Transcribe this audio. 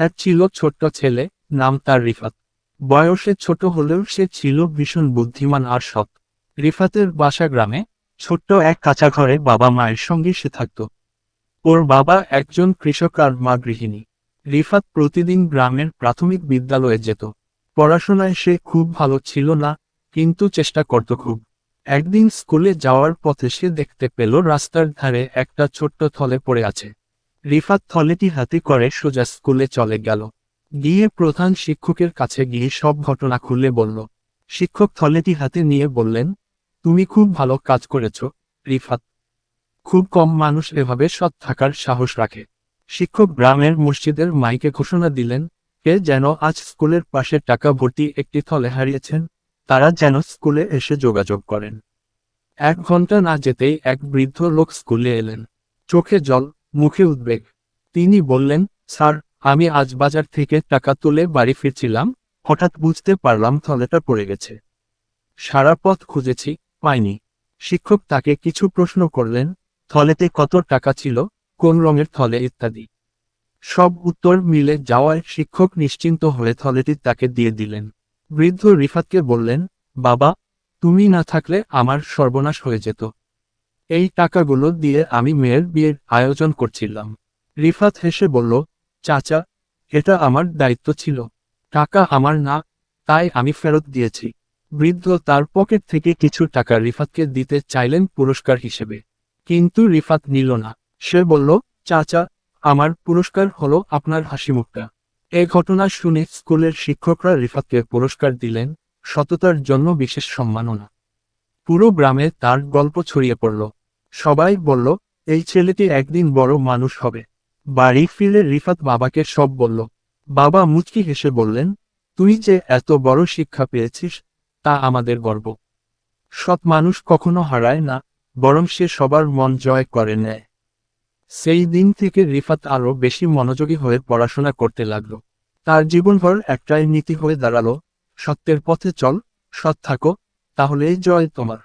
এক ছিল ছোট্ট ছেলে, নাম তার রিফাত। বয়সে ছোট হলেও সে ছিল ভীষণ বুদ্ধিমান আর সৎ। রিফাতের বাসা গ্রামে, ছোট্ট এক কাঁচা ঘরে বাবা মায়ের সঙ্গে সে থাকত। ওর বাবা একজন কৃষক আর মা গৃহিণী। রিফাত প্রতিদিন গ্রামের প্রাথমিক বিদ্যালয়ে যেত। পড়াশোনায় সে খুব ভালো ছিল না, কিন্তু চেষ্টা করত খুব। একদিন স্কুলে যাওয়ার পথে সে দেখতে পেল রাস্তার ধারে একটা ছোট্ট থলে পড়ে আছে। রিফাত থলেটি হাতে করে সোজা স্কুলে চলে গেল। গিয়ে প্রধান শিক্ষকের কাছে গিয়ে সব ঘটনা খুলে বলল, শিক্ষক থলেটি হাতে নিয়ে বললেন, তুমি খুব ভালো কাজ করেছ, রিফাত। খুব কম মানুষ এভাবে সৎ থাকার সাহস রাখে। শিক্ষক গ্রামের মসজিদের মাইকে ঘোষণা দিলেন, কে যেন আজ স্কুলের পাশে টাকা ভর্তি একটি থলে হারিয়েছেন, তারা যেন স্কুলে এসে যোগাযোগ করেন। এক ঘণ্টা না যেতেই এক বৃদ্ধ লোক স্কুলে এলেন। চোখে জল মুখে উদ্বেগ। তিনি বললেন, স্যার, আমি আজ বাজার থেকে টাকা তুলে বাড়ি ফিরছিলাম, হঠাৎ বুঝতে পারলাম থলেটা পড়ে গেছে। সারা পথ খুঁজেছি, পাইনি। শিক্ষক তাকে কিছু প্রশ্ন করলেন, থলেতে কত টাকা ছিল, কোন রঙের থলে ইত্যাদি? সব উত্তর মিলে যাওয়ায় শিক্ষক নিশ্চিন্ত হয়ে থলেটি তাকে দিয়ে দিলেন। বৃদ্ধ রিফাতকে বললেন, বাবা, তুমি না থাকলে আমার সর্বনাশ হয়ে যেত। এই টাকাগুলো দিয়ে আমি মেয়ের বিয়ের আয়োজন করছিলাম। রিফাত হেসে বলল, চাচা, এটা আমার দায়িত্ব ছিল। টাকা আমার না, তাই আমি ফেরত দিয়েছি। বৃদ্ধ তার পকেট থেকে কিছু টাকা রিফাতকে দিতে চাইলেন পুরস্কার হিসেবে। কিন্তু রিফাত নিল না। সে বলল, চাচা, আমার পুরস্কার হলো আপনার হাসি মুখটা এ ঘটনা শুনে স্কুলের শিক্ষকরা রিফাতকে পুরস্কার দিলেন, সততার জন্য বিশেষ সম্মাননা। পুরো গ্রামে তার গল্প ছড়িয়ে পড়ল। সবাই বলল, এই ছেলেটি একদিন বড় মানুষ হবে। বাড়ি ফিরে রিফাত বাবাকে সব বলল। বাবা মুচকি হেসে বললেন, তুই যে এত বড় শিক্ষা পেয়েছিস, তা আমাদের গর্ব। সৎ মানুষ কখনো হারায় না, বরং সে সবার মন জয় করে নেয়। সেই দিন থেকে রিফাত আরও বেশি মনোযোগী হয়ে পড়াশোনা করতে লাগল। তার জীবনভর একটাই নীতি হয়ে দাঁড়াল, সত্যের পথে চল, সৎ থাকো, তাহলেই জয় তোমার।